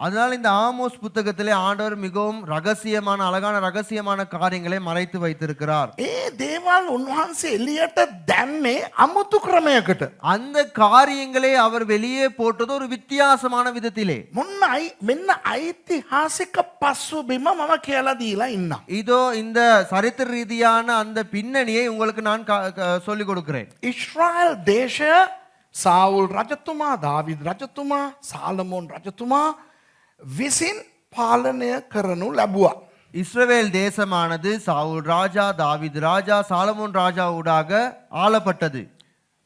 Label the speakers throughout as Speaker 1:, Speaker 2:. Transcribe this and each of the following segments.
Speaker 1: அதனால இந்த ஆமோஸ் புத்தகத்திலே ஆண்டவர் மிகவும் ரகசியமான அழகான ரகசியமான காரியங்களை மறைத்து வைத்திருக்கிறார்
Speaker 2: ඒ දේවල් උන්වහන්සේ එලියට දැම්මේ අමුතු ක්‍රමයකට.
Speaker 1: அந்த காரியங்களை அவர் வெளியே போட்டது ஒரு வித்தியாசமான விதத்திலே
Speaker 2: මොන්න අයි මෙන්න ඓතිහාසික පස්සු බිම මම කියලා දීලා ඉන්න.
Speaker 1: இதோ இந்த சரித்திர ரீதியான அந்த பின்னணியை உங்களுக்கு நான் கா- க- சொல்லிக் கொடுக்கிறேன்
Speaker 2: ඉස්්‍රයිල් දේශය සාවුල් රජතුමා ධවිද රජතුමා සාලමෝන් රජතුමා විසින් පාලනය කරනු ලැබුවා.
Speaker 1: இஸ்ரவேல் தேசமானது சாவுல் ராஜா தாவீது ராஜா சாலமோன் ராஜா ஊடாக ஆளப்பட்டது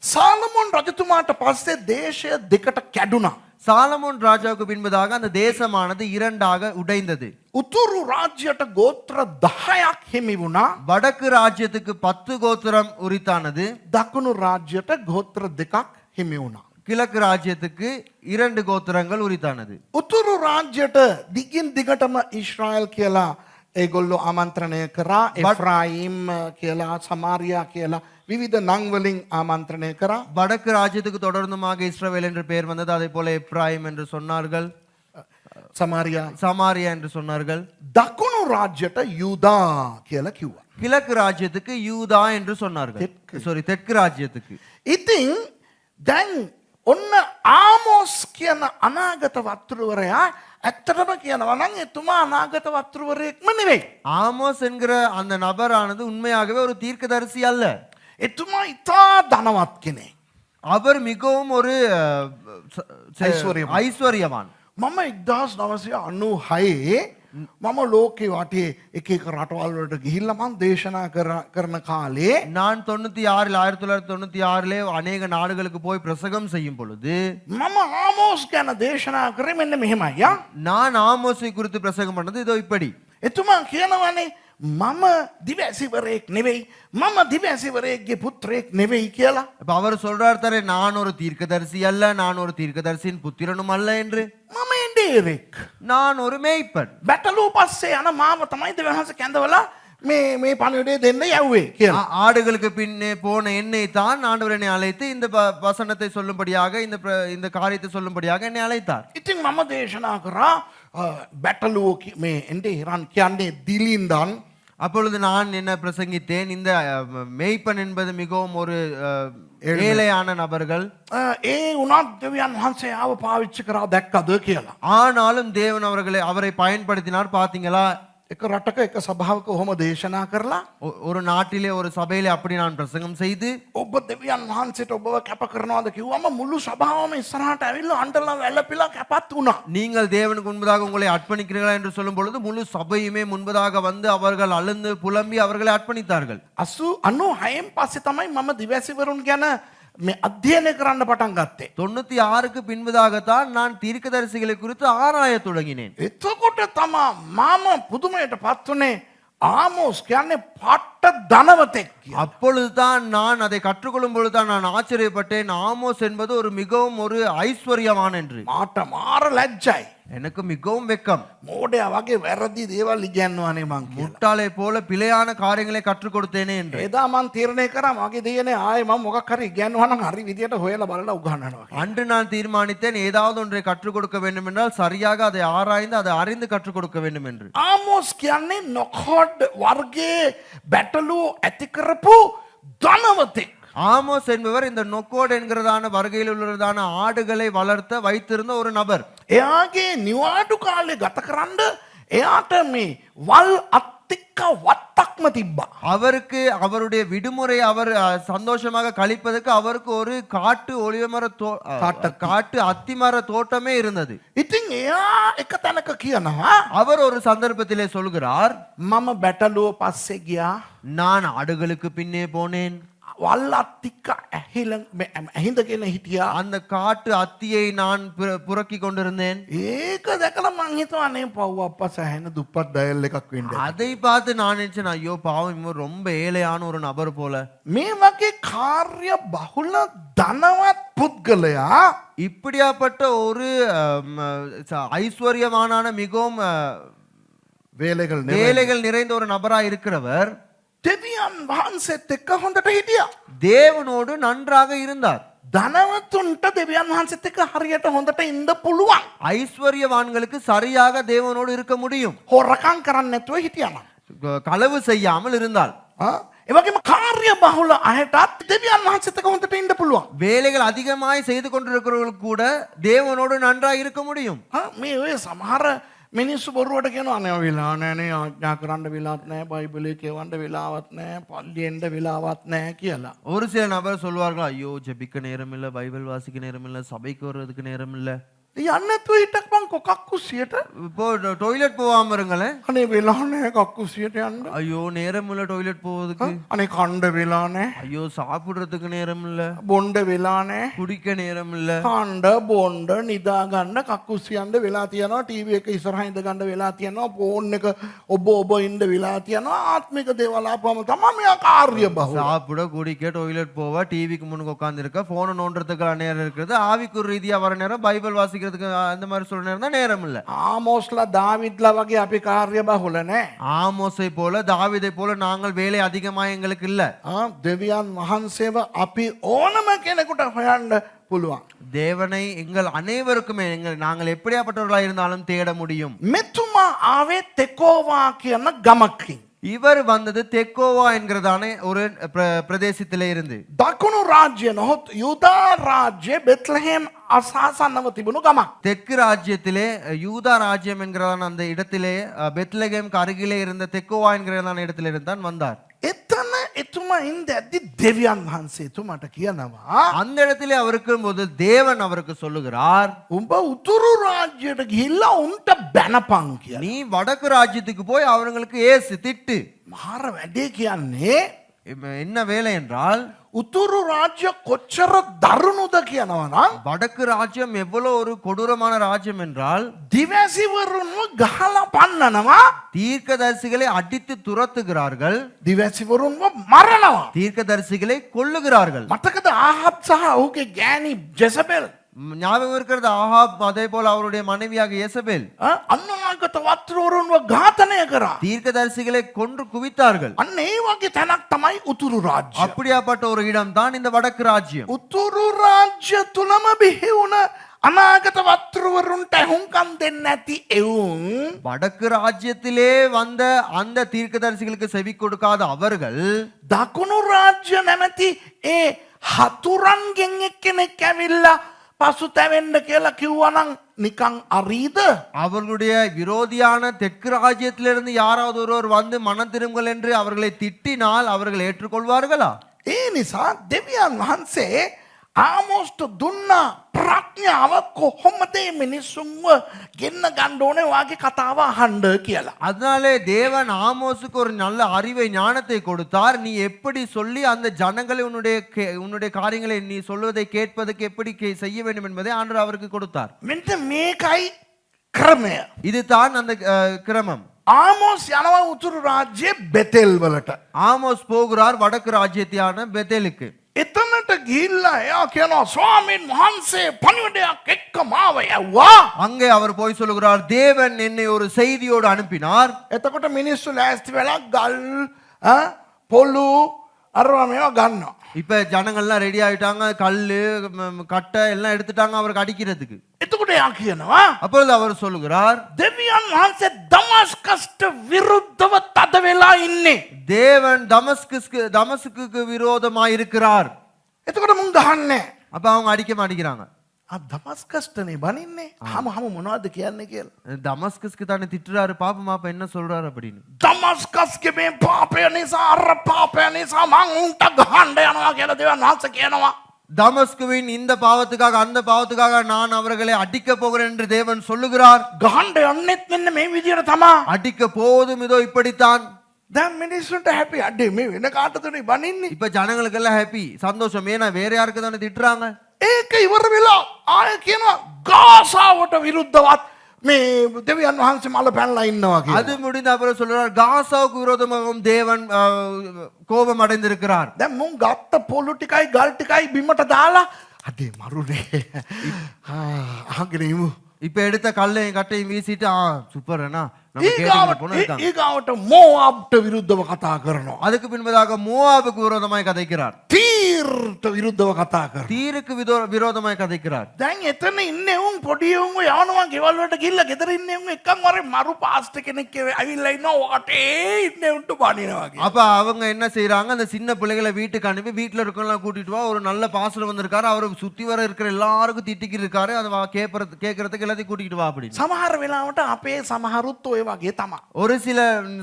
Speaker 2: සාලමොන් රජතුමාට පස්සේ දේශය දෙකට කැඩුනා.
Speaker 1: சாலமோன் ராஜாவுக்கு பின்பதாக அந்த தேசமானது இரண்டாக உடைந்தது
Speaker 2: උතුරු රාජ්‍යයට ගෝත්‍ර දහයක් හිමි වුණා
Speaker 1: வடக்கு ராஜ்யத்துக்கு பத்து கோத்திரம் உரித்தானது
Speaker 2: දකුණු රාජ්‍යයට ගෝත්‍ර දෙකක් හිමි වුණා.
Speaker 1: கிழக்கு ராஜ்யத்துக்கு இரண்டு கோத்திரங்கள் உரித்தானது
Speaker 2: උතුරු රාජ්‍යයට දිගින් දිගටම ඉශ්‍රයිල් කියලා ඒගොල්ලො ආමන්ත්‍රණය කරා එෆ්‍රායිම් කියලා සමාරයා කියලා විවිධ නංවලින් ආමන්ත්‍රණය කරා
Speaker 1: வடக்கு ராஜ்யத்துக்கு தொடர்ந்துமாக இஸ்ரவேல் என்று பெயர் வந்தது அதே போல எப்ராயிம் என்று சொன்னார்கள்
Speaker 2: සමාරයා
Speaker 1: சமாரியா என்று சொன்னார்கள்
Speaker 2: දකුණු රාජ්‍යයට යුදා කියලා කිව්වා.
Speaker 1: கிழக்கு ராஜ்யத்துக்கு யூதா என்று சொன்னார்கள் சாரி தெற்கு ராஜ்யத்துக்கு
Speaker 2: ඉතිං දැන් ඔන්න ආමෝස් කියන අනාගත වත්තුරුවරයා ඇත්තටම කියනවනං එතුමා අනාගත වත්තුරුවරයෙක්ම නෙවෙයි.
Speaker 1: ஆமோஸ் என்கிற அந்த நபரானது உண்மையாகவே ஒரு தீர்க்கதரிசி அல்ல
Speaker 2: එතුමා ඉතා දනවත් කෙනෙ.
Speaker 1: அவர் மிகவும் ஒரு அஹ், ச- ச-
Speaker 2: ஐஸ்வர்யவான்.
Speaker 1: ஐஸ்வர்யவான்
Speaker 2: මම එක්දස් නවසය අන්නු හයේ මම ලෝකෙ වටේ එක එක රටවල්වලට ගිහිල්ලමන් දේශනා කර- කරන කාලේ
Speaker 1: நான் தொண்ணூத்தி ஆறில் ஆயிரத்தி தொள்ளாயிரத்தி தொண்ணூத்தி ஆறிலே அநேக நாடுகளுக்கு போய் பிரசங்கம் செய்யும் பொழுது
Speaker 2: මම ආමෝස් ගැන දේශනා කරේ මෙන්න මෙහෙමයි යා.
Speaker 1: நான் ஆமோஸை குறித்து பிரசங்கம் பண்ணது இதோ இப்படி
Speaker 2: එතුමා කියනවනේ මම දිවැසිවරයෙක් නෙවෙයි මම දිවැසිවරයෙක්ගේ පුත්‍රයෙක් නෙවෙයි කියලා.
Speaker 1: அப்ப அவர் சொல்றார் தரே நான் ஒரு தீர்க்கதரிசி அல்ல நான் ஒரு தீர்க்கதரிசியின் புத்திரனும் அல்ல என்று
Speaker 2: මම එඩේරෙක්.
Speaker 1: நான் ஒரு மேய்ப்பன்
Speaker 2: බැටලූ පස්සේ යන මාව තමයි දෙවහස කැඳවලා මේ මේ පණවිඩේ දෙන්න යව්වේ කියලා.
Speaker 1: ஆ- ஆடுகளுக்கு பின்னே போன என்னை தான் ஆண்டவர் என்னை அழைத்து இந்த ப- வசனத்தை சொல்லும்படியாக இந்த பிர- இந்த காரியத்தை சொல்லும்படியாக என்னை அழைத்தார்
Speaker 2: ඉතින් මම දේශනා කරා බැටලුව මේ එන්ඩේ හිරන් කියන්නේ දිලින්දන්
Speaker 1: அப்பொழுது நான் என்ன பிரசங்கித்தேன் இந்த மேய்ப்பன் என்பது மிகவும் ஒரு ஏழையான நபர்கள்.
Speaker 2: ஏ உனாத் தேவியான் ஹான்சே பாவிச்சுக்கிறா தெக்கது கேளா.
Speaker 1: ஆனாலும் தேவன் அவர்களை அவரை பயன்படுத்தினார். பார்த்தீங்களா?
Speaker 2: එක රටක එක සභාවක හොම දේශනා කරලා
Speaker 1: ஒ- ஒரு நாட்டிலே ஒரு சபையிலே அப்படி நான் பிரசங்கம் செய்து
Speaker 2: ඔබ දෙවියන් වහන්සේට ඔබව කැප කරනවාද කිව්වම මුළු සභාවම ඉස්සරහට ඇවිල්ලා අන්ඩලා වැල්ලපිලා කැපත් වුණා.
Speaker 1: நீங்கள் தேவனுக்கு முன்பதாக உங்களை அர்ப்பணிக்கிறீர்களா என்று சொல்லும் பொழுது முழு சபையுமே முன்பதாக வந்து அவர்கள் அழுந்து புலம்பி அவர்களை அர்ப்பணித்தார்கள்
Speaker 2: අසු අනු හයෙන් පස්සෙ තමයි මම දිවැසිවරුන් ගැන මේ අධ්‍යයනය කරන්න පටන් ගත්තේ.
Speaker 1: தொண்ணூத்தி ஆறுக்கு பின்பதாகத்தான் நான் தீர்க்கதரிசிகளை குறித்து ஆராயத் தொடங்கினேன்
Speaker 2: එතකොට තමා මාම පුදුමයට පත්වනේ ආමෝස් කියන්නේ පට්ට ධනවතෙක් කිය.
Speaker 1: அப்பொழுதுதான் நான் அதை கற்றுக்கொள்ளும் பொழுதுதான் நான் ஆச்சரியப்பட்டேன் ஆமோஸ் என்பது ஒரு மிகவும் ஒரு ஐஸ்வர்யவான் என்று
Speaker 2: මාට මාර ලැජ්ජයි.
Speaker 1: எனக்கு மிகவும் வெக்கம்
Speaker 2: මෝඩය වගේ වැරදි දේවල් ඉගැන්වනේ මං කියලා.
Speaker 1: முட்டாளை போல பிழையான காரியங்களை கற்றுக் கொடுத்தேனே என்று
Speaker 2: එදා මන් තීරණය කර මගේ දේනේ ආය ම මොකක් හරි ඉගැන්වනම් හරි විදියට හොයලා බලලා උගන්නනවා.
Speaker 1: அன்று நான் தீர்மானித்தேன் ஏதாவது ஒன்றை கற்றுக் கொடுக்க வேண்டும் என்றால் சரியாக அதை ஆராய்ந்து அதை அறிந்து கற்றுக் கொடுக்க வேண்டும் என்று
Speaker 2: ආමෝස් කියන්නේ නොකෝඩ් වර්ගේ බැටලු ඇති கருப்பு தனவத்தை.
Speaker 1: ஆமோஸ் என்பவர் இந்த நொக்கோடு என்கிறதான வருகையில் உள்ளதான ஆடுகளை வளர்த்த வைத்திருந்த ஒரு நபர்.
Speaker 2: ஏகே நிவாடு காலை கத்தக்கராண்டு ஏட்ட வல் அத் අත්තික්ක වත්තක්ම තිබ්බා.
Speaker 1: அவருக்கு அவருடைய விடுமுறை அவர் அஹ், சந்தோஷமாக கழிப்பதற்கு அவருக்கு ஒரு காட்டு ஒளிவமர தோ அஹ், காட்டு அத்திமர தோட்டமே இருந்தது
Speaker 2: ඉතින් එයා එක තැනක කියනවා
Speaker 1: அவர் ஒரு சந்தர்ப்பத்திலே சொல்கிறார்
Speaker 2: මම බැටලුව පස්සේ ගියා
Speaker 1: நான் ஆடுகளுக்கு பின்னே போனேன்
Speaker 2: வல்லாத்திக்க அகிலங் அஹிந்தகேன හිටියා.
Speaker 1: அந்த காட்டு அத்தியை நான் புரக்கி கொண்டிருந்தேன்
Speaker 2: ඒක දැකලා මං හිතුවා අනේ පව් අප්පා සෑහෙන දුප්පත් ඩයල්
Speaker 1: அதை பார்த்து நான் நினச்சேன் ஐயோ பாவம் இவன் ரொம்ப ஏழையான ஒரு நபர் போல
Speaker 2: මේ වගේ කාර්ය බහුල ධනවත් පුද්ගලයා
Speaker 1: இப்படியாப்பட்ட ஒரு ஐஸ்வர்யமான மிகவும்
Speaker 2: வேலைகள்
Speaker 1: வேலைகள் நிறைந்த ஒரு நபராக இருக்கிறவர்
Speaker 2: දෙවියන් වහන්සේත් එක්ක හොඳට හිටිය.
Speaker 1: தேவனோடு நன்றாக இருந்தார்
Speaker 2: ධනවතුන්ට දෙවියන් වහන්සේත් එක්ක හරියට හොඳට ඉන්න පුළුවන්.
Speaker 1: ஐஸ்வர்யவான்களுக்கு சரியாக தேவனோடு இருக்க முடியும்
Speaker 2: හොරකම් කරන්න නැතුව හිටියනම්.
Speaker 1: களவு செய்யாமல் இருந்தால்
Speaker 2: ඒ වගේම කාර්ය බහුල අයටත් දෙවියන් වහන්සේත් එක්ක හොඳට ඉන්න පුළුවන්.
Speaker 1: வேலைகள் அதிகமாய் செய்து கொண்டிருக்கிறவர்களுக்கு கூட தேவனோடு நன்றாய் இருக்க முடியும்
Speaker 2: ආ, මේ ඔය සමහර මිනිස්සු බොරුවට කියනවා අනේ වෙලා නෑනේ ආඥා කරන්න වෙලාවත් නෑ බයිබලේ කියවන්න වෙලාවත් නෑ පල්ලියෙන්ද වෙලාවත් නෑ කියලා.
Speaker 1: ஒரு சில நபர் சொல்வார்கள் ஐயோ ஜெபிக்க நேரம் இல்ல பைபிள் வாசிக்க நேரம் இல்ல சபைக்கு வர்றதுக்கு நேரம் இல்ல
Speaker 2: යන්න නැතුව හිටක් මං කොකක්කුසියට
Speaker 1: இப்போ டொய்லெட் போகாம இருங்களேன்
Speaker 2: අනේ වෙලා නෑ කක්කුසියට යන්න.
Speaker 1: ஐயோ நேரம் இல்ல டொய்லெட் போவதுக்கு
Speaker 2: අනේ කණ්ඩ වෙලා නෑ
Speaker 1: ஐயோ சாப்பிடுறதுக்கு நேரம் இல்ல
Speaker 2: බොන්්ඩ වෙලා නෑ
Speaker 1: குடிக்க நேரம் இல்ல
Speaker 2: කණ්ඩ බොන්්ඩ නිදාගන්න කක්කුසියන්ට වෙලා තියනවා ටීව එක ඉසරහිද ගණඩ වෙලා තියනවා පෝන් එක ඔබ ඔබ ඉන්ඩ වෙලා තියනවා ආත්මික දේවලාපම තම මෙයා කාර්ය බහු
Speaker 1: சாப்பிட குடிக்க டொய்லெட் போவ டிவிக்கு முன்னுக்கு உட்கார்ந்து இருக்க போனை நோண்டுறதுக்கு நேரம் இருக்கிறது ஆவிக்குள் ரீதியா வர நேரம் பைபிள் வாசிக்கிறதுக்கு அந்த மாதிரி சொல்ற நேரம் தான் நேரம் இல்ல
Speaker 2: ආමෝස්ලා දාවිද්ලා වගේ අපි කාර්ය බහුල නෑ
Speaker 1: ஆமோஸை போல தாவீதை போல நாங்கள் வேலை அதிகமா எங்களுக்கு இல்ல
Speaker 2: ආ, දෙවියන් වහන්සේව අපි ඕනම කෙනෙකුට හොයන්ඩ පුළුවන්.
Speaker 1: தேவனை எங்கள் அனைவருக்குமே எங்கள் நாங்கள் எப்படியாப்பட்டவர்களாக இருந்தாலும் தேட முடியும்
Speaker 2: මෙතුමා ආවේ තෙකෝවා කියන ගමක්කින්.
Speaker 1: இவர் வந்தது தெக்கோவா என்கிறதான ஒரு பிர- பிரதேசத்திலே இருந்து
Speaker 2: දකුණු රාජ්‍ය නොහොත් යුදා රාජ්‍ය බෙත්ලහෙම් අසාසන්නව තිබුණු ගමක්.
Speaker 1: தெற்கு ராஜ்யத்திலே அஹ், யூதா ராஜ்யம் என்கிறதான அந்த இடத்திலே அஹ், பெத்லகேம்க்கு அருகிலே இருந்த தெக்கோவா என்கிறதான இடத்திலே இருந்தான் வந்தார்
Speaker 2: එතන එතුමා ඉන්ද ඇති දෙවියන් වහන්සේ එතුමට කියනවා.
Speaker 1: அந்த இடத்திலே அவருக்கு போது தேவன் அவருக்கு சொல்லுகிறார்
Speaker 2: උඹ උතුරු රාජ්‍යයට ගිහිල්ලා උන්ට බැනපං කිය.
Speaker 1: நீ வடக்கு ராஜ்யத்துக்கு போய் அவர்களுக்கு ஏசு திட்டு
Speaker 2: මාර වැඩේ කියන්නේ
Speaker 1: இப்ப என்ன வேலை என்றால்
Speaker 2: උතුරු රාජ්‍ය කොච්චර දරුණුද කියනවනම්
Speaker 1: வடக்கு ராஜ்யம் எவ்வளவு ஒரு கொடூரமான ராஜ்யம் என்றால்
Speaker 2: දිවැසිවරුන්ව ගහලා පන්නනවා
Speaker 1: தீர்க்கதரிசிகளை அடித்து துரத்துகிறார்கள்
Speaker 2: දිවැසිවරුන්ව මරණවා.
Speaker 1: தீர்க்கதரிசிகளை கொல்லுகிறார்கள்
Speaker 2: මතකද ආහත් සහ ඔහුගේ ගෑනි ජෙසබෙල්
Speaker 1: ம், ஞாபகம் இருக்கிறது ஆஹாப் அதே போல அவருடைய மனைவியாக இயேசபேல்
Speaker 2: අන්නවාගත වත්තරවරුන්ව ඝාතනය කරා.
Speaker 1: தீர்க்கதரிசிகளை கொன்று குவித்தார்கள்
Speaker 2: අන්න ඒ වගේ තැනක් තමයි උතුරු රාජ්‍ය.
Speaker 1: அப்படியாப்பட்ட ஒரு இடம் தான் இந்த வடக்கு ராஜ்யம்
Speaker 2: උතුරු රාජ්‍ය තුළම බිහිවුණ අනාගත වත්තරවරුන්ට ඇහුන්කම් දෙන්න ඇති එවුන්.
Speaker 1: வடக்கு ராஜ்யத்திலே வந்த அந்த தீர்க்கதரிசிகளுக்கு செவி கொடுக்காத அவர்கள்
Speaker 2: දකුණු රාජ්‍ය නැමැති ඒ හතුරන්ගෙන් එක්කෙනෙක් ඇවිල්ලා පසු තැවෙන්න කියලා කිව්වනං නිකං අරීද.
Speaker 1: அவர்களுடைய விரோதியான தெற்கு ராஜ்யத்திலிருந்து யாராவது ஒருவர் வந்து மனம் திரும்புங்கள் என்று அவர்களை திட்டினால் அவர்கள் ஏற்றுக்கொள்வார்களா
Speaker 2: ඒ නිසා දෙවියන් වහන්සේ ආමෝස්ට දුන්නා ප්‍රඥාව කොහොමද මේ මිනිස්සුන්ව ගෙන්න ගණ්ඩෝනේ වගේ කතාව අහන්ඩ කියලා.
Speaker 1: அதனாலே தேவன் ஆமோஸுக்கு ஒரு நல்ல அறிவை ஞானத்தை கொடுத்தார் நீ எப்படி சொல்லி அந்த ஜனங்களை உன்னுடைய கே- உன்னுடைய காரியங்களை நீ சொல்வதை கேட்பதற்கு எப்படி கே- செய்ய வேண்டும் என்பதை ஆண்டவர் அவருக்கு கொடுத்தார்
Speaker 2: මෙට මේකයි ක්‍රමය.
Speaker 1: இதுதான் அந்த அஹ், கிரமம்
Speaker 2: ආමෝස් යනව උතුරු රාජ්‍යය බෙතෙල් වලට.
Speaker 1: ஆமோஸ் போகிறார் வடக்கு ராஜ்யத்தியான பெத்தேலுக்கு
Speaker 2: එතනට ගිල්ල එයා කියනවා ස්වාමීන් වහන්සේ පනිවඩයක් එක්ක මාව යව්වා.
Speaker 1: அங்கே அவர் போய் சொல்லுகிறார் தேவன் என்னை ஒரு செய்தியோடு அனுப்பினார்
Speaker 2: එතකොට මිනිස්සු ලෑස්ති වෙලා ගල් ඈ, පොල්ලු අරවා මේවා ගන්නවා.
Speaker 1: இப்ப ஜனங்கள்லாம் ரெடி ஆயிட்டாங்க கல்லு ம், கட்டை எல்லாம் எடுத்துட்டாங்க அவருக்கு அடிக்கிறதுக்கு
Speaker 2: එතකොට එයා කියනවා
Speaker 1: அப்பொழுது அவர் சொல்லுகிறார்
Speaker 2: දෙවියන් වහන්සේ දමස්කස්ට විරුද්ධව තද වෙලා ඉන්නේ.
Speaker 1: தேவன் தமஸ்குஸ்க்கு தமஸ்குக்கு விரோதமா இருக்கிறார்
Speaker 2: එතකොට මුන් ගහන්නේ.
Speaker 1: அப்ப அவங்க அடிக்க மாட்டேங்கிறாங்க
Speaker 2: දමස්කස්ටනේ බනින්නේ හම හම මොනවද කියන්න කියල.
Speaker 1: தமஸ்குஸ்க்கு தானே திட்டுறாரு பாப்பமா அப்ப என்ன சொல்றாரு அப்படின்னு
Speaker 2: දමස්කස්ගේ මේ පාපය නිසා අර පාපය නිසා මං උන්ට ගහන්ඩ යනවා කියල දෙවන් වහන්ස කියනවා.
Speaker 1: தமஸ்குவின் இந்த பாவத்துக்காக அந்த பாவத்துக்காக நான் அவர்களை அடிக்க போகிறேன் என்று தேவன் சொல்லுகிறார்
Speaker 2: ගහන්ඩ යන්නෙත් මෙන්න මේ විදියට තමා.
Speaker 1: அடிக்க போவதும் இதோ இப்படித்தான்
Speaker 2: දැ මිනිස්සුන්ට හැපි අඩේ මේ වෙන කාටතුනේ බනින්නේ.
Speaker 1: இப்ப ஜனங்களுக்கு எல்லாம் ஹாப்பி சந்தோஷம் ஏன்னா வேற யாருக்கு தானே திட்டுறாங்க
Speaker 2: ඒක ඉවර වෙලා ආය කියනවා ගාසාාවට විරුද්ධවත් මේ දෙවියන් වහන්සේ මල පැන්ලා ඉන්නවා කිය.
Speaker 1: அது முடிந்த அப்புறம் சொல்றார் காசாவுக்கு விரோதமாகவும் தேவன் ஆஹ், கோபம் அடைந்திருக்கிறார்
Speaker 2: දැ මුන් ගත්ත පොල්ලු ටිකයි ගල් ටිකයි බිමට දාලා අඩේ මරුනේ ආගෙනීමු.
Speaker 1: இப்ப எடுத்த கல்லையும் கட்டையும் வீசிட்டு ஆ சூப்பர் அண்ணா நம்ம கேட்டு போன இருக்காங்க
Speaker 2: ඒගාවට මෝආප්ට විරුද්ධව කතා කරනවා.
Speaker 1: அதுக்கு பின்பதாக மோவாபுக்கு விரோதமாய் கதைக்கிறார்
Speaker 2: තී තීර්ට විරුද්ධව කතා කර.
Speaker 1: தீருக்கு விதோ விரோதமாய் கதைக்கிறார்
Speaker 2: දැන් එතන ඉන්න උන් පොඩියවුන් යවනවා ගෙවල්ලට ගිල්ල ගෙදර ඉන්න උන් එකක් වර මරු පාස්ට කෙනෙක් ඇවිල්ල ඉන්න ඔටේ ඉන්න උන්ට බනිනවාගේ.
Speaker 1: அப்ப அவங்க என்ன செய்றாங்க அந்த சின்ன பிள்ளைகளை வீட்டுக்கு அனுப்பி வீட்டுல இருக்கவங்களாம் கூட்டிட்டு வா ஒரு நல்ல பாஸ்டர் வந்திருக்காரு அவரை சுத்தி வர இருக்கிற எல்லாருக்கும் திட்டிக்கிட்டு இருக்காரு அதை வா- கேட்பறது கேட்கறதுக்கு எல்லாத்தையும் கூட்டிட்டு வா அப்படின்னு
Speaker 2: සමහර වෙලාවට අපේ සමහරුත් ඔය වගේ තමා.
Speaker 1: ஒரு சில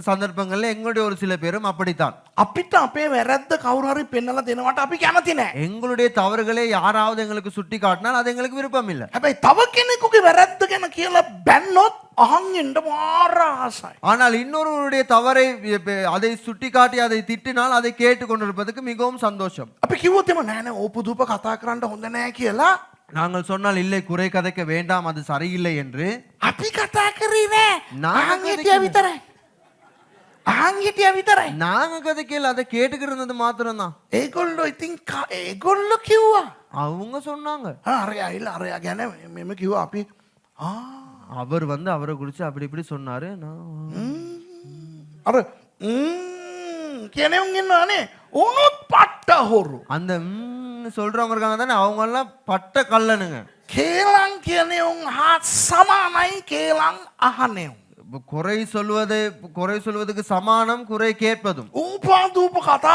Speaker 1: சந்தர்ப்பங்கள்ல எங்களுடைய ஒரு சில பேரும் அப்படித்தான்
Speaker 2: අපිට අපේ වැරැද්ද කවුරහරි පෙන්නල දෙනවට අපි කැමති නෑ.
Speaker 1: எங்களுடைய தவறுகளை யாராவது எங்களுக்கு சுட்டி காட்டினால் அது எங்களுக்கு விருப்பம் இல்லை
Speaker 2: හැබැයි තව කෙනෙකුගේ වැරැද්ද ගැන කියලා බැන්නොත් අහංෙන්ට මාර ආසයි.
Speaker 1: ஆனால் இன்னொருவருடைய தவறை வி- அதை சுட்டி காட்டி அதை திட்டினால் அதை கேட்டு கொண்டிருப்பதற்கு மிகவும் சந்தோஷம்
Speaker 2: අපි කිව්වොතෙම නෑන ඕපුදූප කතා කරන්න හොඳ නෑ කියලා
Speaker 1: நாங்கள் சொன்னால் இல்லை குறை கதைக்க வேண்டாம் அது சரியில்லை என்று
Speaker 2: අපි කතා කරී නෑ
Speaker 1: නාම
Speaker 2: ආංගිටිය
Speaker 1: කතා
Speaker 2: විතරයි. ආංගිටිය විතරයි.
Speaker 1: நாங்க கதைக்கல அதை கேட்டுக்கிட்டு இருந்தது மாத்திரம்தான்
Speaker 2: ඒගොල්ලො ඉතින් ක- ඒගොල්ලො කිව්වා.
Speaker 1: அவங்க சொன்னாங்க
Speaker 2: අරය අයිල් අරයා ගැන මෙම කිව්ව අපි ආ
Speaker 1: அவர் வந்து அவரை குறிச்சு அப்படி இப்படி சொன்னாரு நான்
Speaker 2: අර කියනෙවුන් ඉන්නවානේ උනුත් පට්ට හොරු.
Speaker 1: அந்த கள்ளன்னு சொல்றவங்க இருக்காங்க தானே அவங்க எல்லாம் பட்ட
Speaker 2: கள்ளனுங்க. கேளாங் கேனேவும் சமானை கேளாங்
Speaker 1: அகனேவும் குறை சொல்வது குறை சொல்வதுக்கு சமானம் குறை கேட்பதும்.
Speaker 2: ஊபா தூப்பு கதா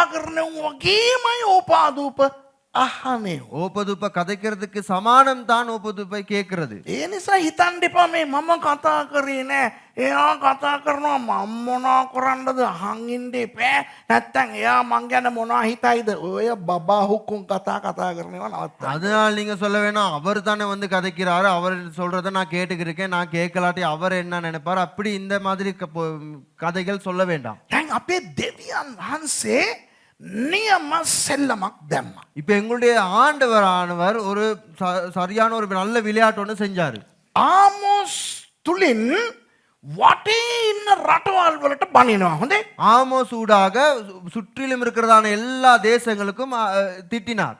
Speaker 2: உங்க வகீமை ஊபா தூப்பு අහනෙව්.
Speaker 1: ஓப்பதுப்ப கதைக்கிறதுக்கு சமானம் தான் ஓப்பதுப்பை கேட்கிறது
Speaker 2: ඒ නිසා හිතන් දෙපා මේ මම කතා කරේ නෑ එයා කතා කරනවා මම්මොනා කරන්නද අහංගින්ඩේ පෑ නැත්තැන් එයා මං ගැන මොනා හිතයිද ඔය බබාහුක්කුම් කතා කතා කරනවා නවත්ත.
Speaker 1: அதனால நீங்க சொல்ல வேணாம் அவர் தானே வந்து கதைக்கிறாரு அவர் சொல்றத நான் கேட்டுக்கிருக்கேன் நான் கேட்கலாட்டி அவர் என்ன நினைப்பார் அப்படி இந்த மாதிரி க- பொ- கதைகள் சொல்ல வேண்டாம்
Speaker 2: දැන් අපේ දෙවියන් நியமா செல்லமா தெம்மா
Speaker 1: இப்போ எங்களுடைய ஆண்டவரானவர் ஒரு சரியான ஒரு நல்ல விளையாட்டு ஒன்று செஞ்சாரு.
Speaker 2: ஆமோஸ் துளின் வாட்டே இன்ன ரட்டவாள்களட்ட பண்ணினோம் வந்து
Speaker 1: ஆமோஸ் ஊடாக சுற்றிலும் இருக்கிறதான எல்லா தேசங்களுக்கும் திட்டினார்.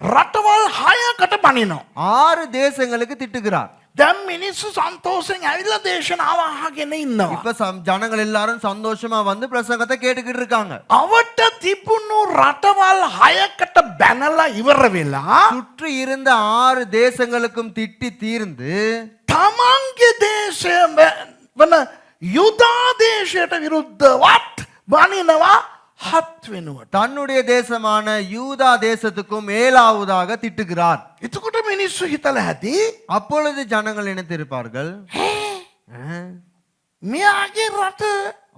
Speaker 2: ரட்டவாள் ஹாயா கட்ட பண்ணினோம்
Speaker 1: ஆறு தேசங்களுக்கு திட்டுகிறார்.
Speaker 2: දැම් මිනිස්සු සන්තෝසෙන් ඇවිල්ල දේශනාවහගෙන ඉන්නවා.
Speaker 1: இப்ப சம்- ஜனங்கள் எல்லாரும் சந்தோஷமா வந்து பிரசங்கத்தை கேட்டுக்கிட்டு இருக்காங்க
Speaker 2: අවට තිබුණු රටවල් හයකට බැනල ඉවර වෙලා
Speaker 1: சுற்றி இருந்த ஆறு தேசங்களுக்கும் திட்டி தீர்ந்து
Speaker 2: තමන්ගේ දේශය ව- වන යුදාදේශයට විරුද්ධවත් බනිනවා හත් වෙනුවට.
Speaker 1: தன்னுடைய தேசமான யூதா தேசத்துக்கும் ஏழாவதாக திட்டுகிறார்
Speaker 2: එතකොට මිනිස්සු හිතල ඇති
Speaker 1: அப்பொழுது ஜனங்கள் நினைத்திருப்பார்கள் "ஆ,
Speaker 2: මෙයාගේ රට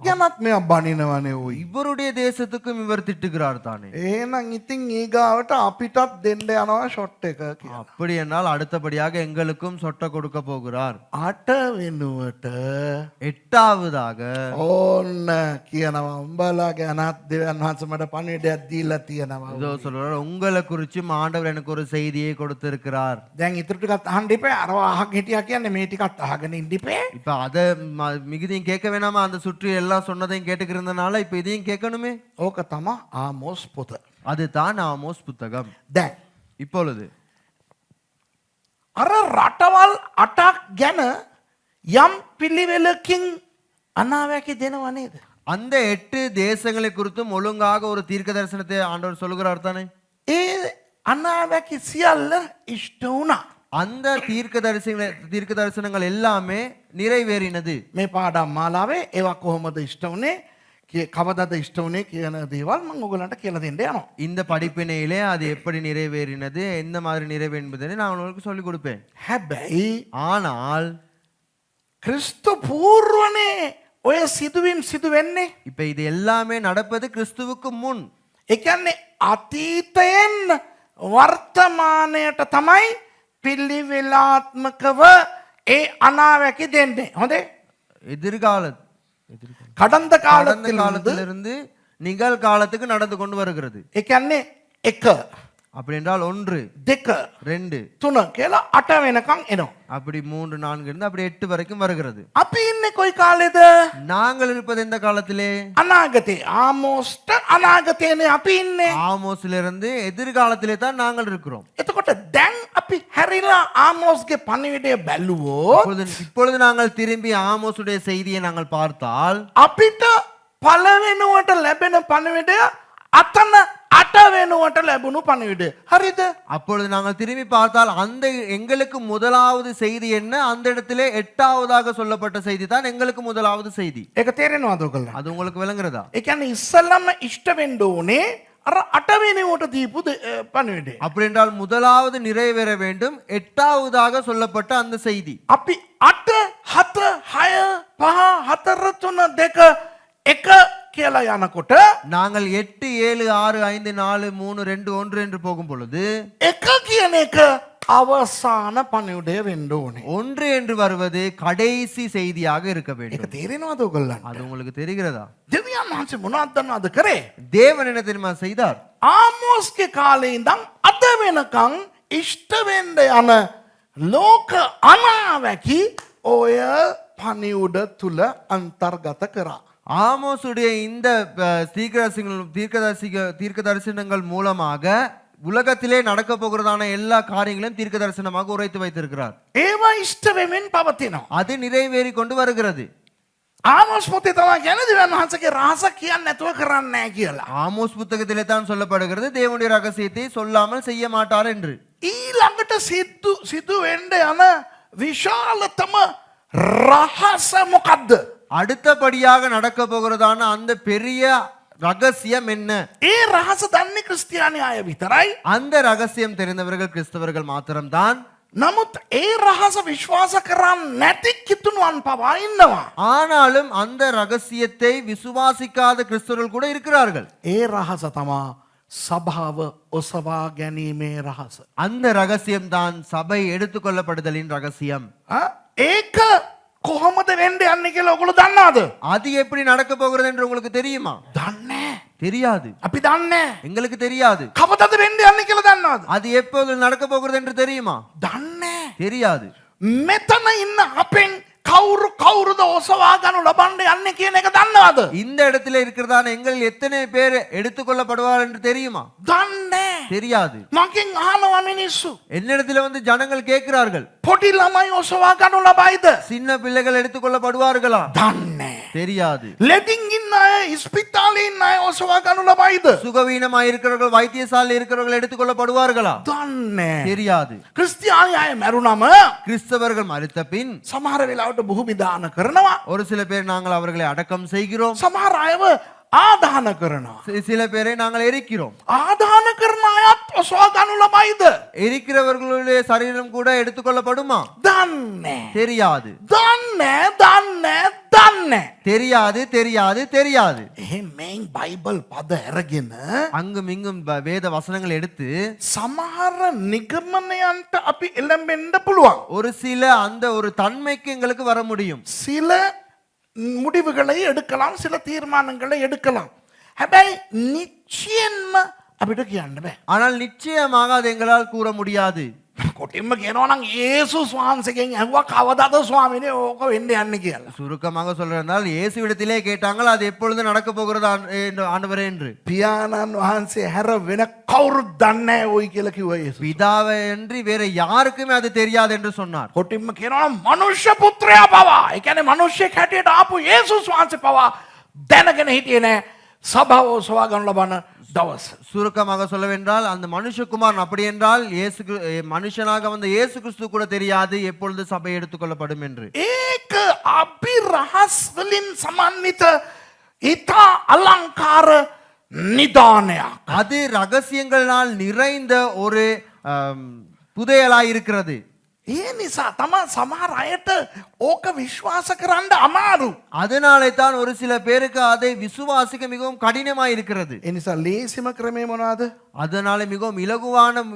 Speaker 2: ගැනත් මේ බනිනවනේ
Speaker 1: ඔයි தேசத்துக்கும் இவர் திட்டுகிறார் தானே
Speaker 2: එහෙනම් ඉතින් ඊගාවට අපිටත් දෙන්න යනවා ෂොට් එක
Speaker 1: அப்படி என்றால் அடுத்தபடியாக எங்களுக்கும் சொட்ட கொடுக்க போகிறார்
Speaker 2: අට වෙනුවට
Speaker 1: எட்டாவதாக
Speaker 2: ඕන්න කියනවා උඹලා ගැනත් දෙවන් වහන්සමට පණිවිඩයක් දීලා තියෙනවා
Speaker 1: இதோ சொல்றார் உங்களை குறிச்சும் ஆண்டவர் எனக்கு ஒரு செய்தியை கொடுத்திருக்கிறார்
Speaker 2: දැන් ඉතුරු ටිකත් අහන්න ඉපේ අරවා අහගෙන හිටියා කියන්නේ මේ ටිකත් අහගෙන ඉන්න ඉපේ
Speaker 1: இப்ப அத மிகுதியும் கேட்க வேணாமா அந்த சுற்றி எல்லாம் சொன்னதையும் கேட்டுக்கிறதுனால இப்ப இதையும் கேட்கணுமே
Speaker 2: ඕක තමා ආමෝස් පොත.
Speaker 1: அதுதான் ஆமோஸ் புத்தகம்
Speaker 2: දැන්.
Speaker 1: இப்பொழுது
Speaker 2: අර රටවල් අටක් ගැන යම් පිළිවෙලකින් අනාවැකි දෙනවනේද.
Speaker 1: அந்த எட்டு தேசங்களை குறித்தும் ஒழுங்காக ஒரு தீர்க்க தரிசனத்தை ஆண்டவர் சொல்லுகிறார் தானே
Speaker 2: ඒ අනාවැකි සියල්ල ඉෂ්ට වුණා.
Speaker 1: அந்த தீர்க்க தரிசன தீர்க்க தரிசனங்கள் எல்லாமே நிறைவேறினது
Speaker 2: මේ පාඩම් මාලාවේ ඒවා කොහොමද ඉෂ්ට වනේ කවදද ඉෂ්ට වනේ කියන දේවල් මං ඔගලන්ට කියල දෙන්න යනවා.
Speaker 1: இந்த படிப்பினையிலே அது எப்படி நிறைவேறினது எந்த மாதிரி நிறைவு என்பதை நான் உங்களுக்கு சொல்லிக் கொடுப்பேன்
Speaker 2: හැබැයි
Speaker 1: ஆனால்
Speaker 2: ක්‍රිස්තු පූර්වනේ ඔය සිදුවීම් සිදු වෙන්නේ.
Speaker 1: இப்ப இது எல்லாமே நடப்பது கிறிஸ்துவுக்கு முன்
Speaker 2: එකන්නේ අතීතයෙන් වර්තමානයට තමයි පිල්ලිවෙලාත්මකව ඒ அனாවැකි දෙන්නේ. හොඳේ?
Speaker 1: எதிர்கால கடந்த
Speaker 2: காலத்தில்
Speaker 1: காலத்திலிருந்து நிகழ்காலத்துக்கு நடந்து கொண்டு வருகிறது.
Speaker 2: ඒ කියන්නේ එක
Speaker 1: அப்படி என்றால் ஒன்று
Speaker 2: දෙක
Speaker 1: ரெண்டு
Speaker 2: තුන කියලා අට වෙනකං එනවා.
Speaker 1: அப்படி மூன்று நான்கு இருந்து அப்படி எட்டு வரைக்கும் வருகிறது
Speaker 2: අපි ඉන්න කොයි කාලෙද
Speaker 1: நாங்கள் இருப்பது எந்த காலத்திலே
Speaker 2: අනාගතේ ආමෝස්ට අනාගතයනේ අපි ඉන්නේ.
Speaker 1: ஆமோஸிலிருந்து எதிர்காலத்திலே தான் நாங்கள் இருக்கிறோம்
Speaker 2: එතකොට දැන් අපි හැරිලා ආමෝස්ගේ පණිවිඩය බැල්ලුවෝ
Speaker 1: இப்பொழுது இப்பொழுது நாங்கள் திரும்பி ஆமோஸுடைய செய்தியை நாங்கள் பார்த்தால்
Speaker 2: අපිට පලවෙනුවට ලැබෙන පණවිඩය අතන අට අට වෙනුවට ලැබුණු පණවිඩ. හරිද?
Speaker 1: அப்பொழுது நாங்கள் திரும்பி பார்த்தால் அந்த எங்களுக்கு முதலாவது செய்தி என்ன அந்த இடத்திலே எட்டாவதாக சொல்லப்பட்ட செய்தி தான் எங்களுக்கு முதலாவது செய்தி
Speaker 2: ඒක තේරෙනවද ඔයගොල්ලන්ට?
Speaker 1: அது உங்களுக்கு விளங்குறதா
Speaker 2: ඒ කියන්නේ ඉස්සල්ලාම ඉෂ්ට වෙන්න ඕනේ අර අට වෙනුවට දීපු ද- අ, පණවිඩේ.
Speaker 1: அப்படி என்றால் முதலாவது நிறைவேற வேண்டும் எட்டாவதாக சொல்லப்பட்ட அந்த செய்தி
Speaker 2: අපි අට හත හය පහ හතර තුන දෙක එක කියලා යනකොට
Speaker 1: நாங்கள் எட்டு ஏழு ஆறு ஐந்து நாலு மூணு ரெண்டு ஒன்று என்று போகும் பொழுது
Speaker 2: එක කියන එක අවසාන පණවිඩය වෙන්න ඕනේ.
Speaker 1: ஒன்று என்று வருவது கடைசி செய்தியாக இருக்க
Speaker 2: ඒක
Speaker 1: வேண்டும்
Speaker 2: තේරෙනවද ඔයගොල්ලන්ට?
Speaker 1: அது உங்களுக்கு தெரிகிறதா
Speaker 2: දෙවියන් වහන්සේ මොනවද දන්නවද කරේ?
Speaker 1: தேவன் என்ன தெரியுமா செய்தார்
Speaker 2: ආමෝස්ගේ කාලේ ඉඳන් අද වෙනකං ඉෂ්ට වෙන්න යන ලෝක අනාවැකි ඔය පණිවුඩ තුල අන්තර්ගත කරා.
Speaker 1: ஆமோசுடைய இந்த அஹ், தீர்க்கதரிசிகள் தீர்க்கதரிசிக தீர்க்க தரிசனங்கள் மூலமாக உலகத்திலே நடக்க போகிறதான எல்லா காரியங்களையும் தீர்க்க தரிசனமாக உரைத்து வைத்திருக்கிறார்
Speaker 2: ඒවා ඉෂ්ට වෙමින් පවතිනවා.
Speaker 1: அது நிறைவேறி கொண்டு வருகிறது
Speaker 2: ආමෝස් පොතේ තමයි කියන්නේ දෙවියන් වහන්සේගේ රහස කියන්නේ නැතුව කරන්නේ නැහැ කියලා.
Speaker 1: ஆமோஸ் புத்தகத்திலே தான் சொல்லப்படுகிறது தேவனுடைய ரகசியத்தை சொல்லாமல் செய்ய மாட்டார் என்று
Speaker 2: ඊළඟට සිද්ධු සිදු වෙන්න යන විශාලතම රහස මොකද්ද?
Speaker 1: அடுத்தபடியாக நடக்க போகிறதான அந்த பெரிய ரகசியம் என்ன
Speaker 2: ඒ රහස දන්නේ ක්‍රිස්තියානි අය විතරයි.
Speaker 1: அந்த ரகசியம் தெரிந்தவர்கள் கிறிஸ்தவர்கள் மாத்திரம்தான்
Speaker 2: නමුත් ඒ රහස විශ්වාස කරන්න නැති කිතුනුවන් පවා ඉන්නවා.
Speaker 1: ஆனாலும் அந்த ரகசியத்தை விசுவாசிக்காத கிறிஸ்தவர்கள் கூட இருக்கிறார்கள்
Speaker 2: ඒ රහස තමා සභාව ඔසවා ගැනීමේ රහස.
Speaker 1: அந்த ரகசியம் தான் சபை எடுத்துக்கொள்ளப்படுதலின் ரகசியம்
Speaker 2: ආ? ඒක කොහොමද වෙන්ඩ යන්න කියලා ඔකුළු දන්නාද.
Speaker 1: அது எப்படி நடக்க போகிறது என்று உங்களுக்கு தெரியுமா
Speaker 2: දන්නේ.
Speaker 1: தெரியாது
Speaker 2: අපි දන්නේ.
Speaker 1: எங்களுக்கு தெரியாது
Speaker 2: කපතද වෙන්ඩ යන්න කියලා දන්නාද.
Speaker 1: அது எப்போது நடக்க போகிறது என்று தெரியுமா
Speaker 2: දන්නේ.
Speaker 1: தெரியாது
Speaker 2: මෙතන ඉන්න අපෙන් කවුරු කවුරුද ඔසවා ගනු ලබන්ඩ යන්න කියන එක දන්නවාද.
Speaker 1: இந்த இடத்துல இருக்கிறதான எங்களில் எத்தனை பேர் எடுத்துக்கொள்ளப்படுவார் என்று தெரியுமா
Speaker 2: දන්නේ.
Speaker 1: தெரியாது
Speaker 2: මකින් අහනවා මිනිස්සු.
Speaker 1: என்னிடத்துல வந்து ஜனங்கள் கேட்கிறார்கள்
Speaker 2: පොඩි ළමයි ඔසවා ගනු ලබයිද.
Speaker 1: சின்ன பிள்ளைகள் எடுத்துக்கொள்ளப்படுவார்களா
Speaker 2: දන්නේ.
Speaker 1: தெரியாது.
Speaker 2: Letting in இஸ்பித்தாலினாய் ஒசவாகனுலமாய்து
Speaker 1: சுகவீனமாய் இருக்கிறவர்கள் வைத்தியசாலையில் இருக்கிறவர்கள் எடுத்துக்கொள்ளப்படுவார்களா?
Speaker 2: தானே
Speaker 1: தெரியாது.
Speaker 2: கிறிஸ்தியானியாய் மறுநாம.
Speaker 1: கிறிஸ்தவர்கள் மறுத்த பின்
Speaker 2: சமஹார வேலாவட்ட பூமி தான கரணவா.
Speaker 1: ஒரு சில பேர் நாங்கள் அவர்களை அடக்கம் செய்கிறோம்.
Speaker 2: சமஹாராயவ ஆதான
Speaker 1: கரணா சில பேரை நாங்கள் எரிக்கிறோம்.
Speaker 2: ஆதான கரணாயாத் ஒசவாகனுலமாய்து
Speaker 1: எரிக்கிறவர்களுடைய சரீரம் கூட எடுத்துக்கொள்ளப்படுமா?
Speaker 2: தன்னே.
Speaker 1: தெரியாது.
Speaker 2: தானே தானே දන්නේ.
Speaker 1: தெரியாது தெரியாது தெரியாது
Speaker 2: එහෙ මෙයින් බයිබල් පද ඇරගෙන
Speaker 1: அங்கும் இங்கும் வ- வேத வசனங்கள் எடுத்து
Speaker 2: සමහර නිගමනයන්ට අපි එළඹෙන්ඩ පුළුවන්.
Speaker 1: ஒரு சில அந்த ஒரு தன்மைக்கு எங்களுக்கு வர முடியும்
Speaker 2: சில முடிவுகளை எடுக்கலாம் சில தீர்மானங்களை எடுக்கலாம் හැබැයි නිච්චයෙන්ම අපිට කියන්න බෑ.
Speaker 1: ஆனால் நிச்சயமாக அது எங்களால் கூற முடியாது
Speaker 2: කොටින්ම කියනවනම් ඒසු ස්වාන්සකෙන් ඇහවා කවදද ස්වාමිනය ඕක වෙන්න යන්න කියලා.
Speaker 1: சுருக்கமாக சொல்றதால் இயேசுவிடத்திலே கேட்டாங்கள் அது எப்பொழுது நடக்க போகிறது ஆண்- என்று- ஆண்டவரே என்று
Speaker 2: පියාණන් වහන්සේ හැර වෙන කවුරුත් දන්නේ ඔයි කියල කිව ඒසු.
Speaker 1: பிதாவை அன்றி வேற யாருக்குமே அது தெரியாது என்று சொன்னார்
Speaker 2: කොටින්ම කියනවනම් මනුෂ්‍ය පුත්‍රයා පවා එකන මනුෂ්‍ය හැටියට ආපු ඒසුස් වහන්සේ පවා දැනගෙන හිටිය නෑ සභාව සවාගන්න ලබන්න தவஸ்.
Speaker 1: சுருக்கமாக சொல்லவென்றால் அந்த மனுஷகுமார் அப்படி என்றால் இயேசு மனுஷனாக வந்த இயேசு கிறிஸ்து கூட தெரியாது எப்பொழுது சபை எடுத்துக்கொள்ளப்படும் என்று.
Speaker 2: ஏக அபிரஹஸ்வலின் சமான்வித இதா அலங்கார நிதானயா
Speaker 1: அது ரகசியங்களால் நிறைந்த ஒரு புதையலாய் இருக்கிறது
Speaker 2: ඒ නිසා තම සමහර අයට ඕක විශ්වාස කරන්න අමාරු.
Speaker 1: அதனாலே தான் ஒரு சில பேருக்கு அதை விசுவாசிக்க மிகவும் கடினமாய் இருக்கிறது
Speaker 2: එනිසා ලේසිම ක්‍රමේ මොනාද.
Speaker 1: அதனால மிகவும் இலகுவான ம்,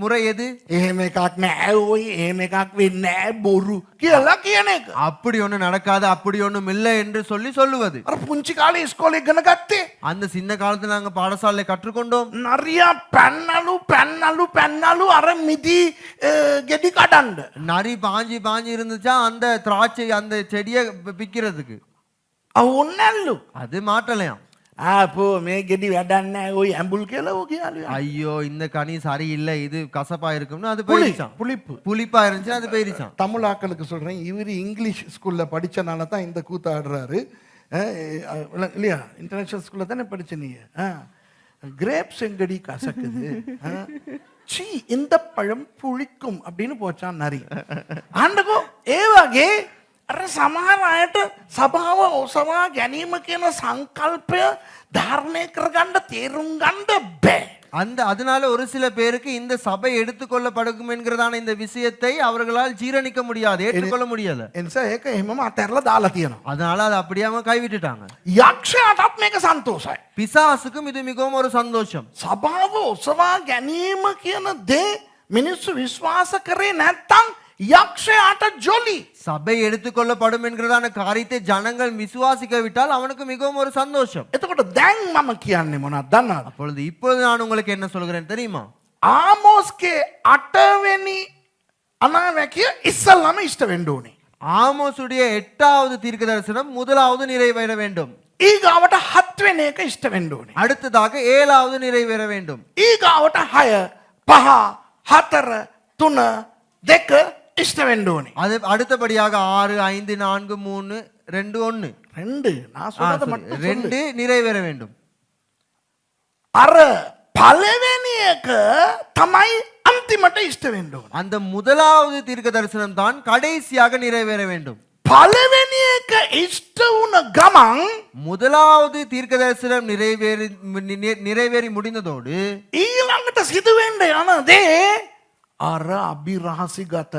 Speaker 1: முறை எது
Speaker 2: එහෙම එකක් නෑ ඔයි ඒම එකක් වෙන්න ෑ බොරු කියලා කියන එක.
Speaker 1: அப்படி ஒண்ணு நடக்காது அப்படி ஒண்ணும் இல்லை என்று சொல்லி சொல்லுவது
Speaker 2: අර පුංචි කාලේ ස්කෝලේ ඉගෙන ගත්තේ.
Speaker 1: அந்த சின்ன காலத்துல நாங்க பாடசாலை கற்றுக்கொண்டோம்
Speaker 2: නරියා පැන්නලු පැන්නලු පැන්නලු අර මිදී අ, ගෙඩි விற்கிறாண்டு
Speaker 1: நரி பாஞ்சி பாஞ்சி இருந்துச்சா அந்த திராட்சை அந்த செடியை விற்கிறதுக்கு
Speaker 2: ஒன்னு
Speaker 1: அது மாட்டலையாம்.
Speaker 2: அப்போ மே கெட்டி வேண்டான்னு ஓய் அம்புல்கேல ஓகே
Speaker 1: ஐயோ இந்த கனி சரியில்லை இது கசப்பா இருக்கும்னு அது போயிருச்சான்
Speaker 2: புளிப்பு.
Speaker 1: புளிப்பா இருந்துச்சு அது போயிருச்சான்
Speaker 2: தமிழ் ஆக்களுக்கு சொல்றேன் இவர் இங்கிலீஷ் ஸ்கூல்ல படிச்சனால தான் இந்த கூத்தாடுறாரு இல்லையா? இன்டர்நேஷனல் ஸ்கூல்ல தானே படிச்ச நீ? ஆ கிரேப் செங்கடி கசக்குது ஆ? சீ இந்த பழம் புளிக்கும் அப்படின்னு போச்சான் நரி ஆண்டகோ ඒ වගේ අර සමහර අයට සභාව ඔසවා ගැනීම කියන සංකල්පය ධාරණය කරගන්න තේරුම් ගන්න බෑ.
Speaker 1: அந்த அதனால ஒரு சில பேருக்கு இந்த சபை எடுத்துக்கொள்ளப்படும் என்கிறதான இந்த விஷயத்தை அவர்களால் ஜீரணிக்க முடியாது ஏற்றுக்கொள்ள முடியல
Speaker 2: එනිසා ඒක එහෙමම අතැරලා දාලා තියෙනවා.
Speaker 1: அதனால அதை அப்படியே அவங்க கைவிட்டுட்டாங்க
Speaker 2: යක්ෂයාටත් මේක සන්තෝසයි.
Speaker 1: பிசாசுக்கும் இது மிகவும் ஒரு சந்தோஷம்
Speaker 2: සභාව ඔසවා ගැනීම කියන දේ මිනිස්සු විශ්වාස කරේ யாக்ஷே ஆட்ட ஜோலி.
Speaker 1: சபை எடுத்துக்கொள்ளப்படும் என்கிறதான காரியத்தை ஜனங்கள் விசுவாசிக்க விட்டால் அவனுக்கு மிகவும் ஒரு சந்தோஷம்.
Speaker 2: எத்தකොට දැන් මම කියන්නේ මොනවද
Speaker 1: அப்பொழுது இப்பொழுது நான் உங்களுக்கு என்ன சொல்கிறேன் தெரியுமா?
Speaker 2: ஆமோஸ்கே அட்டவெனி அனாவக்கிய இஸ்ஸல்லாமே இஷ்ட வேண்டுனே
Speaker 1: ஆமோசுடைய எட்டாவது தீர்க்க தரிசனம் முதலாவது நிறைவேற வேண்டும்.
Speaker 2: ඊගාවට හත්වෙන එක ඉෂ්ට වෙන්න
Speaker 1: அடுத்ததாக ஏழாவது நிறைவேற வேண்டும்.
Speaker 2: ඊගාවට ஹய பஹா 4 துண
Speaker 1: 2 அடுத்தபடியாக ஆறு ஐந்து நான்கு மூணு ரெண்டு ஒன்று
Speaker 2: ரெண்டு. நான் சொன்னது மட்டும்
Speaker 1: ரெண்டு நிறைவேற வேண்டும்.
Speaker 2: அற பலவேனியக்க தமாய் அந்திமட்ட இஷ்ட வேண்டும்.
Speaker 1: அந்த முதலாவது தீர்க்க தரிசனம் தான் கடைசியாக நிறைவேற வேண்டும்.
Speaker 2: පලවෙනික இஷ்ட වුණ ගමන්
Speaker 1: முதலாவது தீர்க்க தரிசனம் நிறைவேறி நிறைவேறி முடிந்ததோடு
Speaker 2: ඊළඟට සිදුවෙන්න යනදේ අර අභිරහසිගත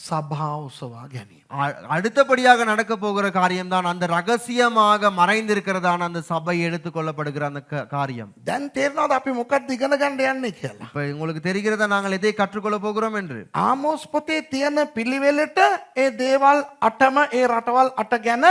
Speaker 2: සභාවසවා ගැනීම.
Speaker 1: அ- அடுத்தபடியாக நடக்க போகிற காரியம்தான் அந்த ரகசியமாக மறைந்திருக்கிறதான அந்த சபை எடுத்துக்கொள்ளப்படுகிற அந்த க- காரியம்
Speaker 2: දැන් තේරනවද අපි මොකක් දිගන ගණ්ඩ යන්නේ කියලා.
Speaker 1: இப்ப உங்களுக்கு தெரிகிறதா நாங்கள் எதை கற்றுக்கொள்ள போகிறோம் என்று
Speaker 2: ආමෝස් පොතේ තියෙන පිළිවෙලට ඒ දේවල් අටම ඒ රටවල් අට ගැන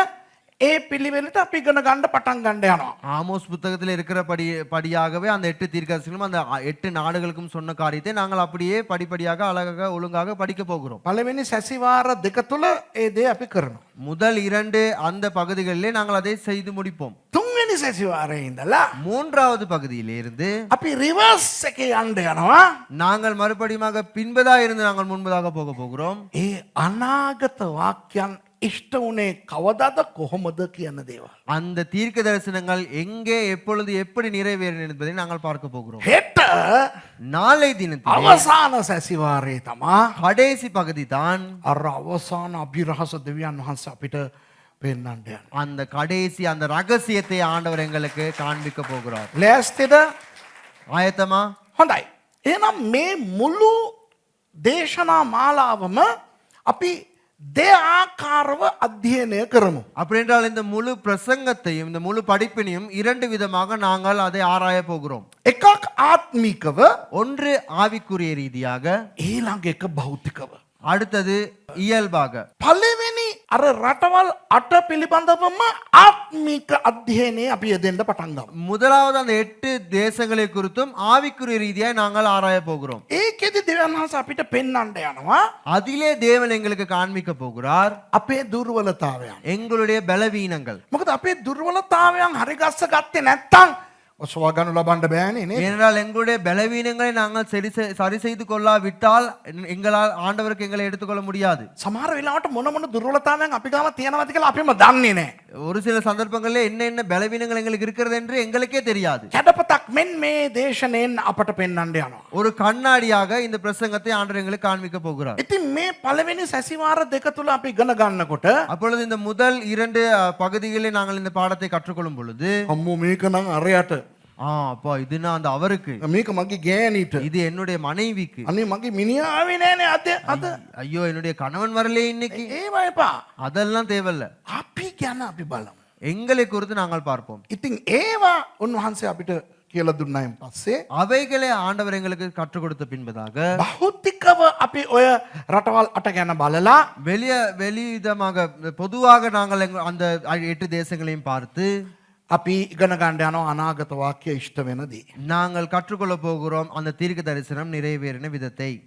Speaker 2: ඒ පිළිවෙලට අපි ගන ගණ්ඩ පටන් ගණ්ඩ යනවා.
Speaker 1: ஆமோஸ் புத்தகத்தில் இருக்கிற படி படியாகவே அந்த எட்டு தீர்க்கதரிசனம் அந்த அ- எட்டு நாடுகளுக்கும் சொன்ன காரியத்தை நாங்கள் அப்படியே படிப்படியாக அழகாக ஒழுங்காக படிக்க போகிறோம்
Speaker 2: පළවෙනි සැසිවාර දෙක තුළ ඒ දේ අපි කරනවා.
Speaker 1: முதல் இரண்டு அந்த பகுதிகளிலே நாங்கள் அதை செய்து முடிப்போம்
Speaker 2: තුන්වෙනි සැසිවාරය ඉඳලා
Speaker 1: மூன்றாவது பகுதியிலே இருந்து
Speaker 2: අපි රිවර්ස් එක අන්ඩ යනවා
Speaker 1: நாங்கள் மறுபடியுமாக பின்பதாக இருந்து நாங்கள் முன்பதாக போக போகிறோம்
Speaker 2: ඒ අනාගත වාක්‍යන් ඉෂ්ට වනේ කවදද කොහොමද කියන දේවල්.
Speaker 1: அந்த தீர்க்க தரிசனங்கள் எங்கே எப்பொழுது எப்படி நிறைவேறும் என்பதை நாங்கள் பார்க்க போகிறோம்
Speaker 2: හෙට
Speaker 1: நாளை தினத்தில்
Speaker 2: අවසාන සැසිවාරයේ තමා
Speaker 1: கடைசி பகுதி தான்
Speaker 2: අර අවසාන අභිරහස දෙවියන් වහන්ස අපිට පෙන්නන්ට යන.
Speaker 1: அந்த கடைசி அந்த ரகசியத்தை ஆண்டவர் எங்களுக்கு காண்பிக்க போகிறார்
Speaker 2: ලෑස්තෙද
Speaker 1: ஆயத்தமா
Speaker 2: හොඳයි. එනම් මේ මුළු දේශනා මාලාවම අපි தே அத்தியனே கரமும் அப்படி
Speaker 1: என்றால் இந்த முழு பிரசங்கத்தையும் இந்த முழு படிப்பினையும் இரண்டு விதமாக நாங்கள் அதை ஆராய போகிறோம்.
Speaker 2: எக்காக் ஆத்மீகவ?
Speaker 1: ஒன்று ஆவிக்குரிய ரீதியாக
Speaker 2: ஏலாங்க பௌத்திகவ.
Speaker 1: அடுத்தது இயல்பாக.
Speaker 2: பலவின අර රටවල් අට පිළිබඳවම ආත්මික අධ්‍යයනය අපි එදෙන්ට පටන්ගම්.
Speaker 1: முதலாவது அந்த எட்டு தேசங்களை குறித்தும் ஆவிக்குரிய ரீதியாக நாங்கள் ஆராய போகிறோம்
Speaker 2: ඒකෙදි දෙවන් හස අපිට පෙන්නන්ට යනවා
Speaker 1: அதிலே தேவன் எங்களுக்கு காண்பிக்க போகிறார்
Speaker 2: අපේ දුර්වලතාවයන්.
Speaker 1: எங்களுடைய பலவீனங்கள்
Speaker 2: මොකද අපේ දුර්වලතාවයන් හරිගස්ස ගත්තේ නැත්තං ඔස්වාගනු ලබන්ඩ බෑනේ නේ
Speaker 1: ஏனென்றால் எங்களுடைய பலவீனங்களை நாங்கள் சரி செய்- சரி செய்து கொள்ளாவிட்டால் எங்களால் ஆண்டவருக்கு எங்களை எடுத்துக்கொள்ள முடியாது
Speaker 2: සමහර වෙලාට මොනමොන දුර්වලතාවයන් අපි ගම තියෙනවති කියලා අපිම දන්නේ නෑ.
Speaker 1: ஒரு சில சந்தர்ப்பங்களில் என்ன என்ன பலவீனங்கள் எங்களுக்கு இருக்கிறது என்று எங்களுக்கே தெரியாது
Speaker 2: කැඩපතක් මෙන් මේ දේශනයෙන් අපට පෙන්න්නට යනවා.
Speaker 1: ஒரு கண்ணாடியாக இந்த பிரசங்கத்தை ஆண்டவர் எங்களுக்கு காண்பிக்க போகிறார்
Speaker 2: ඉතින් මේ පළවෙනි සැසිවාර දෙක තුළ අපි ඉගෙන ගන්නකොට
Speaker 1: அப்பொழுது இந்த முதல் இரண்டு அஹ், பகுதிகளில் நாங்கள் இந்த பாடத்தை கற்றுக்கொள்ளும் பொழுது
Speaker 2: අම්මු මේකනම් අරයට
Speaker 1: ஆ அப்பா இதுனா அந்த அவருக்கு
Speaker 2: මේක මගේ ගෑනීට
Speaker 1: இது என்னுடைய மனைவிக்கு
Speaker 2: අනි මගේ මිනිාවි නෑනේ අද අද
Speaker 1: ஐயோ என்னுடைய கணவன் வரலையே இன்னைக்கு
Speaker 2: ඒව එපා
Speaker 1: அதெல்லாம் தேவையில்ல
Speaker 2: අපි ගැන අපි බලමු.
Speaker 1: எங்களை குறித்து நாங்கள் பார்ப்போம்
Speaker 2: ඉතින් ඒවා උන්වහන්සේ අපිට කියල දුන්නයින් පස්සේ
Speaker 1: அவைகளை ஆண்டவர் எங்களுக்கு கற்றுக் கொடுத்த பின்பதாக
Speaker 2: බෞද්ධිකව අපි ඔය රටවල් අට ගැන බලලා
Speaker 1: வெளிய வெளிவிதமாக பொதுவாக நாங்கள் எங்க- அந்த எட்டு தேசங்களையும் பார்த்து
Speaker 2: අපි ඉගෙන ගණ්ඩ යනවා අනාගත වාක්‍ය ඉෂ්ට වෙනදී.
Speaker 1: நாங்கள் கற்றுக்கொள்ள போகிறோம் அந்த தீர்க்க தரிசனம் நிறைவேறின விதத்தை